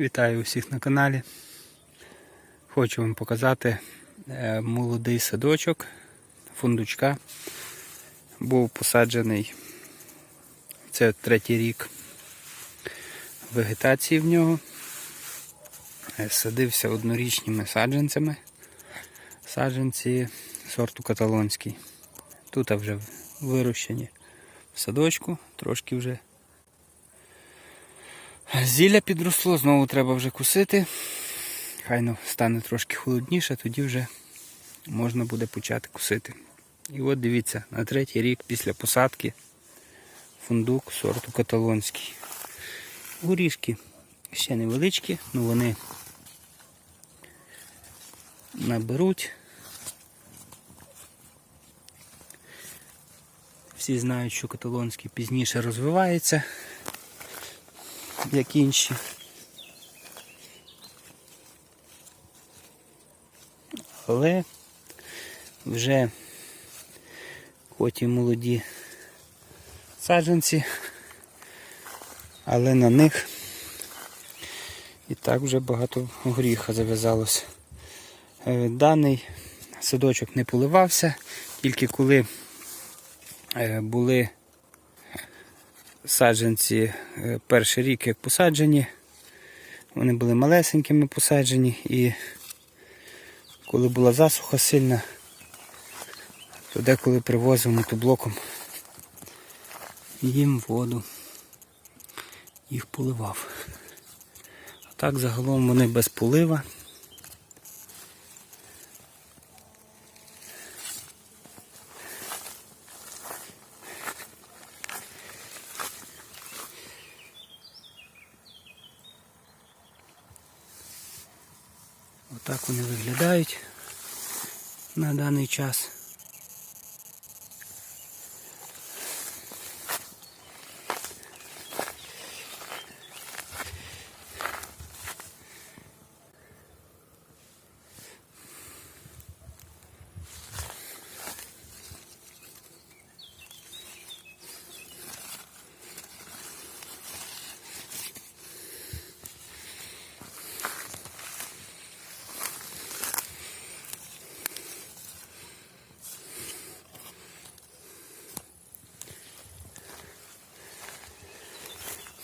Вітаю усіх на каналі. Хочу вам показати е, молодий садочок фундучка. Був посаджений це третій рік вегетації в нього. Е, Садився однорічними саджанцями. Саджанці сорту каталонський. Тут вже вирощені в садочку, трошки вже Зілля підросло, знову треба вже кусити. Хай ну, стане трошки холодніше, тоді вже можна буде почати кусити. І от дивіться, на третій рік після посадки фундук сорту каталонський. Горішки ще невеличкі, але вони наберуть. Всі знають, що каталонський пізніше розвивається як інші. Але вже хоч і молоді саджанці, але на них і так вже багато горіха зав'язалося. Е, Даний садочок не поливався, тільки коли е, були саджанці е, перший рік як посаджені. Вони були малесенькими посаджені і коли була засуха сильна, то деколи привозив мотоблоком їм воду, їх поливав. А так загалом вони без полива. Отак вони виглядають на даний час.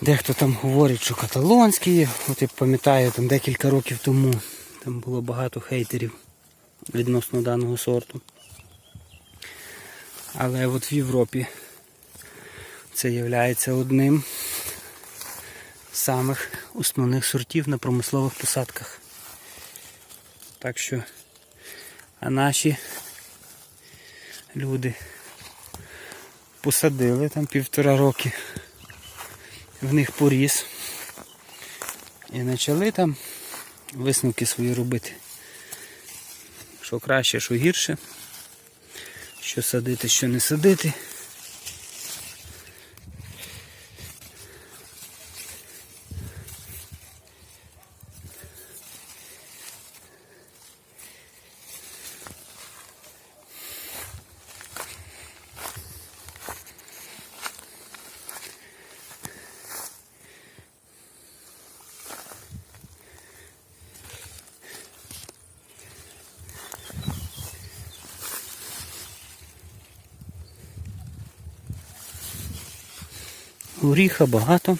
Дехто там говорить, що каталонський, от я пам'ятаю, там декілька років тому там було багато хейтерів відносно даного сорту. Але от в Європі це є одним з самих основних сортів на промислових посадках. Так що, а наші люди посадили там півтора роки в них поріс. І почали там висновки свої робити. Що краще, що гірше, що садити, що не садити. Горіха багато.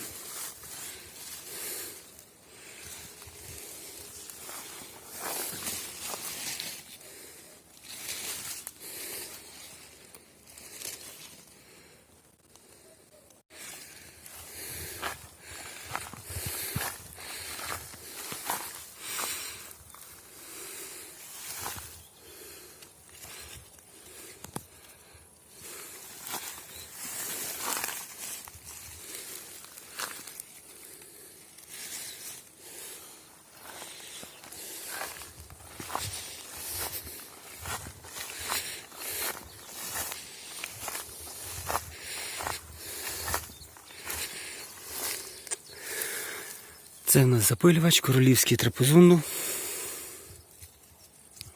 Це у нас запилювач, королівський трапезунду.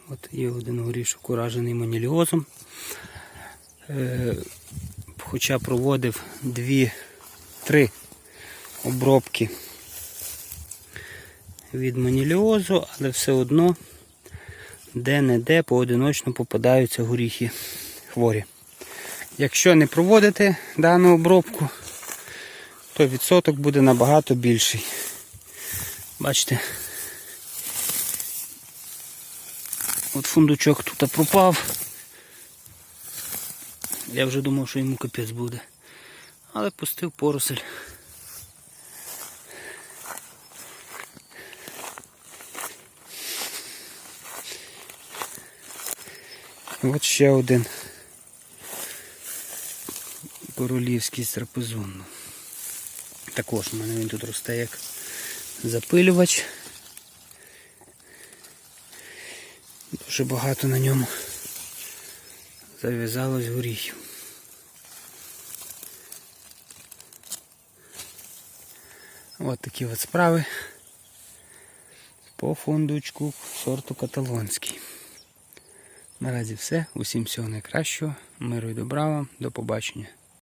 От є один горішок уражений маніліозом. Е, хоча проводив дві-три обробки від маніліозу, але все одно де-не-де поодиночно попадаються горіхи хворі. Якщо не проводити дану обробку, то відсоток буде набагато більший. Бачите, от фундучок тут пропав. Я вже думав, що йому капець буде. Але пустив поросель. От ще один королівський страпезун. Також у мене він тут росте як запилювач. Дуже багато на ньому зав'язалось горіхів. От такі от справи по фундучку сорту каталонський. Наразі все. Усім всього найкращого. Миру і добра вам. До побачення.